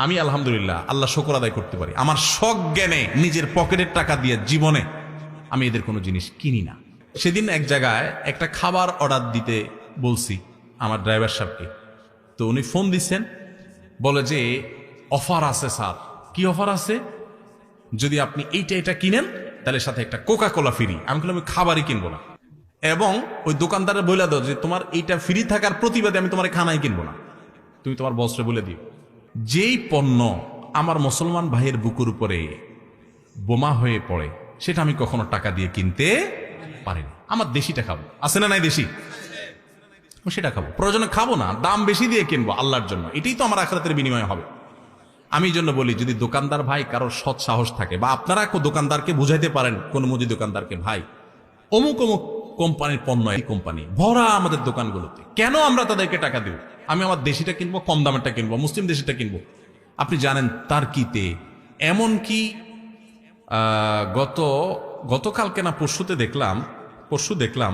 আমি আলহামদুলিল্লাহ, আল্লাহ শকর আদায় করতে পারি। আমার শখ জ্ঞানে নিজের পকেটের টাকা দিয়ে জীবনে আমি এদের কোনো জিনিস কিনি না। সেদিন এক জায়গায় একটা খাবার অর্ডার দিতে বলছি আমার ড্রাইভার সাহেবকে। তো উনি ফোন দিচ্ছেন, বলে যে, অফার আছে স্যার। কি অফার আছে? যদি আপনি এইটা এটা কিনেন, তাহলে সাথে একটা কোকা কোলা ফ্রি আমি বললাম, আমি খাবারই কিনবো না। এবং ওই দোকানদারে বলে দাও যে, তোমার এইটা ফ্রি থাকার প্রতিবাদে আমি তোমার খানাই কিনবো না। তুমি তোমার বসরে বলে দিও। যেই পণ্য আমার মুসলমান ভাইয়ের বুকুর উপরে বোমা হয়ে পড়ে, সেটা আমি কখনো টাকা দিয়ে কিনতে পারিনি। আমার দেশিটা খাব। আছে না নাই দেশি? সেটা খাব। প্রয়োজনে খাব না, দাম বেশি দিয়ে কিনবো আল্লাহর জন্য। এটাই তো আমার আখরাতের বিনিময় হবে। আমি জন্য বলি, যদি দোকানদার ভাই কারোর সৎ সাহস থাকে, বা আপনারা দোকানদারকে বুঝাইতে পারেন, কোন মুদি দোকানদারকে, ভাই, অমুক অমুক কোম্পানির পণ্য এই কোম্পানি, ভরা আমাদের দোকানগুলোতে। কেন আমরা তাদেরকে টাকা দেব? আমি আমার দেশিটা কিনবো, কম দামেরটা কিনবো, মুসলিম দেশিটা কিনবো। আপনি জানেন তার কিতে এমন কি গত, গতকালকে না পরশুতে দেখলাম, পরশু দেখলাম,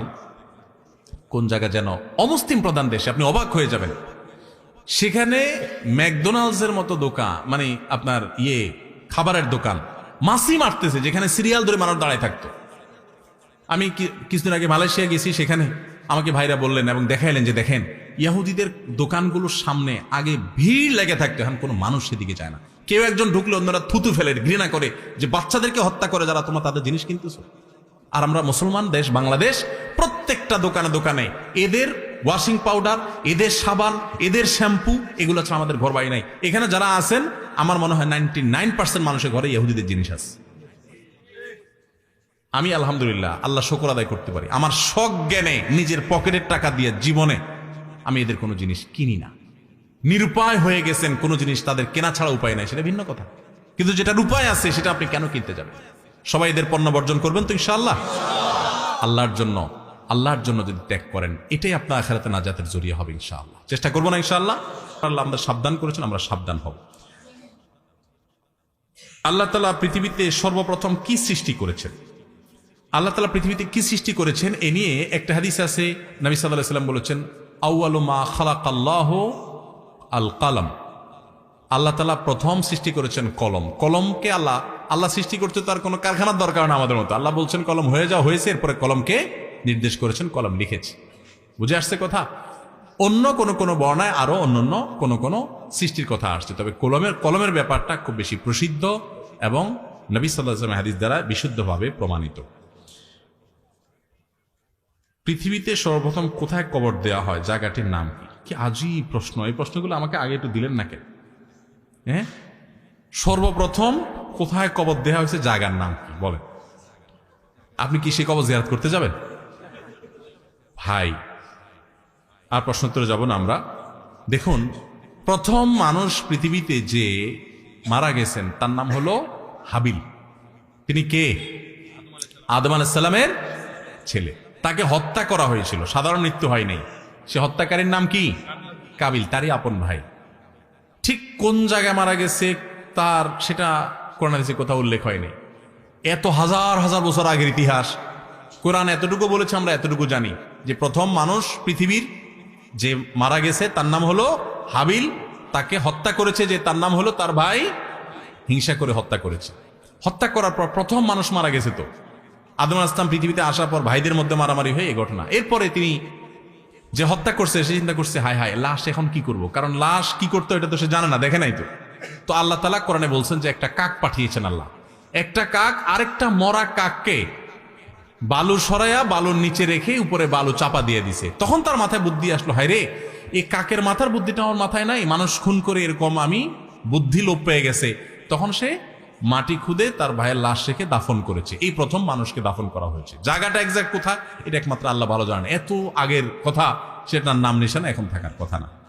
কোন জায়গা যেন অমুসলিম প্রধান দেশে, আপনি অবাক হয়ে যাবেন। সেখানে ম্যাকডোনাল্ডসের মতো দোকান মানে আপনার ইয়ে খাবারের দোকান, মাসি মারতেছে, যেখানে সিরিয়াল ধরে মানুষ দাঁড়ায় থাকতো। আমি কিছুদিন আগে মালয়েশিয়া গেছি, সেখানে আমাকে ভাইরা বললেন এবং দেখাইলেন যে দেখেন ইয়াহুদিদের দোকানগুলোর সামনে আগে ভিড় লেগে থাকতো, এখন কোনো মানুষ সেদিকে যায় না। কেউ একজন ঢুকলে অন্যরা থুতু ফেলে, ঘৃণা করে যে বাচ্চাদেরকে হত্যা করে যারা তোমার তাদের জিনিস কিনতেছো। আর আমরা মুসলমান দেশ, বাংলাদেশ, প্রত্যেকটা দোকানে দোকানে এদের ওয়াশিং পাউডার এদের সাবান, এদের শ্যাম্পু, এগুলো ছাড়া আমাদের ঘর বাড়ি নাই। এখানে যারা আছেন, আমার মনে হয় নাইনটি নাইন পার্সেন্ট মানুষের ঘরে ইহুদিদের জিনিস আছে। আমি আলহামদুলিল্লাহ, আল্লাহ শকর আদায় করতে পারি। আমার শখ জ্ঞানে, নিজের পকেটের টাকা দিয়ে জীবনে আমি এদের কোনো জিনিস কিনি না। নিরুপায় হয়ে গেছেন, কোনো জিনিস তাদের কেনা ছাড়া উপায় নাই, সেটা ভিন্ন কথা। কিন্তু যেটার উপায় আছে, সেটা আপনি কেন কিনতে যাবেন? সবাই এদের পণ্য বর্জন করবেন তো ইনশাআল্লাহ? আল্লাহর জন্য আল্লাহর জন্য যদি ত্যাগ করেন, এটাই আপনার আখেরাতে নাজাতের জড়িয়ে হবে ইনশাআল্লাহ। চেষ্টা করব না ইনশাআল্লাহ? আল্লাহ আমরা সাবধান করেছেন, আমরা সাবধান হব। আল্লাহ তালা পৃথিবীতে সর্বপ্রথম কি সৃষ্টি করেছেন? আল্লাহ তালা পৃথিবীতে কি সৃষ্টি করেছেন? এ নিয়ে একটা হাদিস আছে, নবী সাল্লাহ সাল্লাম বলেছেন আউআলু মা খালাক আল্লাহ আল কালাম আল্লাহ তালা প্রথম সৃষ্টি করেছেন কলম। কলমকে আল্লাহ আল্লাহ সৃষ্টি করতে তার কোনো কারখানার দরকার না আমাদের মতো। আল্লাহ বলছেন, কলম হয়ে যাওয়া হয়েছে। এরপরে কলমকে নির্দেশ করেছেন, কলম লিখেছে। বুঝে আসছে কথা? অন্য কোন কোন বর্ণায় আরও অন্যান্য কোন কোন সৃষ্টির কথা আসছে। তবে কলমের কলমের ব্যাপারটা খুব বেশি প্রসিদ্ধ এবং নবী সাল্লাহ হাদিস দ্বারা বিশুদ্ধভাবে প্রমাণিত। পৃথিবীতে সর্বপ্রথম কোথায় কবর দেওয়া হয়? জায়গাটির নাম কি? কি আজই প্রশ্ন? এই প্রশ্নগুলো আমাকে আগে একটু দিলেন না কেন? হ্যাঁ? সর্বপ্রথম কোথায় কবর দেওয়া হয়েছে? জায়গার নাম কি? বলেন। আপনি কি সে কবর জিয়ারত করতে যাবেন? ভাই, আর প্রশ্ন উত্তরে যাব না আমরা। দেখুন, প্রথম মানুষ পৃথিবীতে যে মারা গেছেন, তার নাম হলো হাবিল। তিনি কে? আদম আলাইসাল্লামের ছেলে। তাকে হত্যা করা হয়েছিল। সাধারণ মৃত্যু হয় নাই। সে হত্যাকারীর নাম কি? কাবিল, তারই আপন ভাই। ঠিক কোন জায়গায় মারা গেছে তার সেটা কোরআন হাদিসে কোথাও উল্লেখ হয়নি। এত হাজার হাজার বছর আগের ইতিহাস। কোরআন এতটুকু বলেছে, আমরা এতটুকু জানি যে প্রথম মানুষ পৃথিবীর যে মারা গেছে, তার নাম হলো হাবিল। তাকে হত্যা করেছে যে তার নাম হলো তার ভাই। হিংসা করে হত্যা করেছে। হত্যা করার পর প্রথম মানুষ মারা গেছে তো। আদম আসলাম পৃথিবীতে আসার পর ভাইদের মধ্যে মারামারি হয়ে এই ঘটনা। এরপরে তিনি যে হত্যা করছে, সে চিন্তা করছে, হায় হায়, লাশ এখন কি করব? কারণ লাশ কি করতো এটা তো সে জানে না, দেখে নাই তো। তো আল্লাহ তালা কোরআনে বলছেন যে একটা কাক পাঠিয়েছেন আল্লাহ। একটা কাক, আরেকটা মরা কাককে বালু সরাইয়া বালুর নিচে রেখে উপরে বালু চাপা দিয়ে দিছে। তখন তার মাথায় বুদ্ধি আসলো, হায় রে, এই কাকের মাথার বুদ্ধিটা আমার মাথায় নাই, মানুষ খুন করে এরকম আমি বুদ্ধি লোপ পেয়ে গেছে। তখন সে মাটি খুদে তার ভাইয়ের লাশ রেখে দাফন করেছে। এই প্রথম মানুষকে দাফন করা হয়েছে। জায়গাটা একজাক্ট কোথায়? এটা একমাত্র আল্লাহ ভালো জানেন। এত আগের কথা, সেটার নাম নিশানা এখন থাকার কথা না।